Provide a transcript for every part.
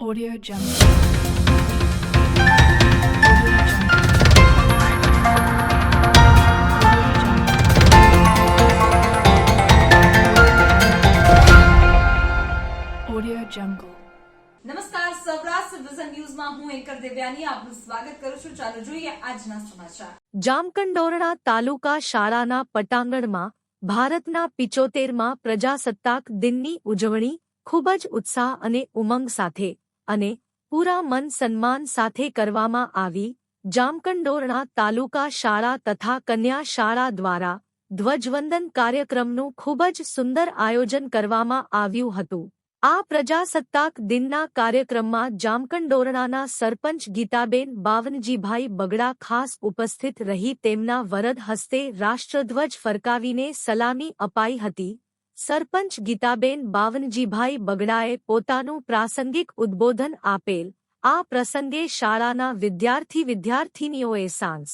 Audio Jungle. Audio Jungle. નમસ્કાર Saurashtra vision ન્યૂઝમાં હું એન્કર દેવ્યાની આપનું સ્વાગત કરું છું ચાલો જોઈએ આજના સમાચાર જામકંડોરણા તાલુકા શાળાના પટાંગણમાં ભારતના પિચોતેરમાં પ્રજાસત્તાક દિનની ઉજવણી ખૂબ જ ઉત્સાહ અને ઉમંગ સાથે અને પૂરા મન સન્માન સાથે કરવામાં આવી. જામકંડોરણા તાલુકા શાળા તથા કન્યા શાળા દ્વારા ધ્વજવંદન કાર્યક્રમનું ખૂબ જ સુંદર આયોજન કરવામાં આવ્યું હતું. આ પ્રજાસત્તાક દિનના કાર્યક્રમમાં જામકંડોરણાના સરપંચ ગીતાબેન બાવનજીભાઈ બગડા ખાસ ઉપસ્થિત રહી તેમના વરદ હસ્તે રાષ્ટ્રધ્વજ ફરકાવીને સલામી અપાઈ હતી. સરપંચ ગીતાબેન બાવનજીભાઈ બગડાએ પોતાનું પ્રાસંગિક ઉદ્બોધન આપેલ. આ પ્રસંગે શાળાના વિદ્યાર્થી વિદ્યાર્થીનીઓએ સાંસ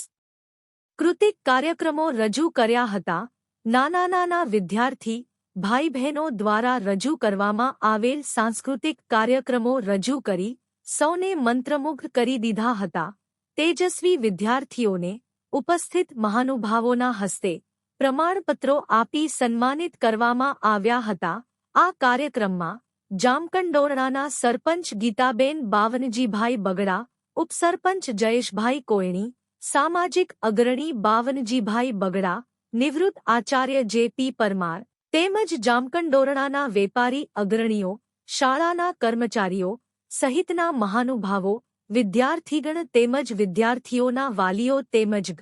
કૃતિક કાર્યક્રમો રજૂ કર્યા હતા. નાના નાના વિદ્યાર્થી ભાઈ બહેનો દ્વારા રજૂ કરવામાં આવેલ સાંસ્કૃતિક કાર્યક્રમો રજૂ કરી સૌને મંત્રમુગ્ધ કરી દીધા હતા. તેજસ્વી વિદ્યાર્થીઓને ઉપસ્થિત મહાનુભાવોના હસ્તે પ્રમાણપત્રો આપી સન્માનિત કરવામાં આવ્યા હતા. આ કાર્યક્રમમાં જામકંડોરણાના સરપંચ ગીતાબેન બાવનજીભાઈ બગડા, ઉપસરપંચ જયેશભાઈ કોયણી, સામાજિક અગ્રણી બાવનજીભાઈ બગડા, નિવૃત્ત આચાર્ય જે પી પરમાર તેમજ જામકંડોરણાના વેપારી અગ્રણીઓ, શાળાના કર્મચારીઓ સહિતના મહાનુભાવો, વિદ્યાર્થીગણ તેમજ વિદ્યાર્થીઓના વાલીઓ તેમજ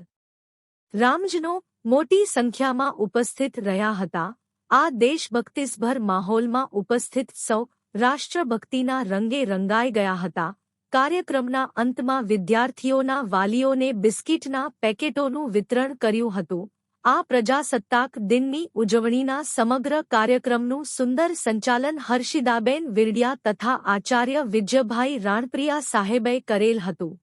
રામજનો મોટી સંખ્યામાં ઉપસ્થિત રહ્યા હતા. આ દેશભક્તિસભર માહોલમાં ઉપસ્થિત સૌ રાષ્ટ્રભક્તિના રંગે રંગાઈ ગયા હતા. કાર્યક્રમના અંતમાં વિદ્યાર્થીઓના વાલીઓને બિસ્કિટના પેકેટોનું વિતરણ કર્યું હતું. આ પ્રજાસત્તાક દિનની ઉજવણીના સમગ્ર કાર્યક્રમનું સુંદર સંચાલન હર્ષિદાબેન વિરડિયા તથા આચાર્ય વિજયભાઈ રાણપ્રિયા સાહેબે કરેલ હતું.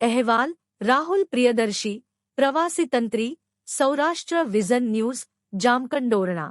અહેવાલ, રાહુલ પ્રિયદર્શી, પ્રવાસી તંત્રી સૌરાષ્ટ્ર વિઝન ન્યૂઝ જામકંડોરણા.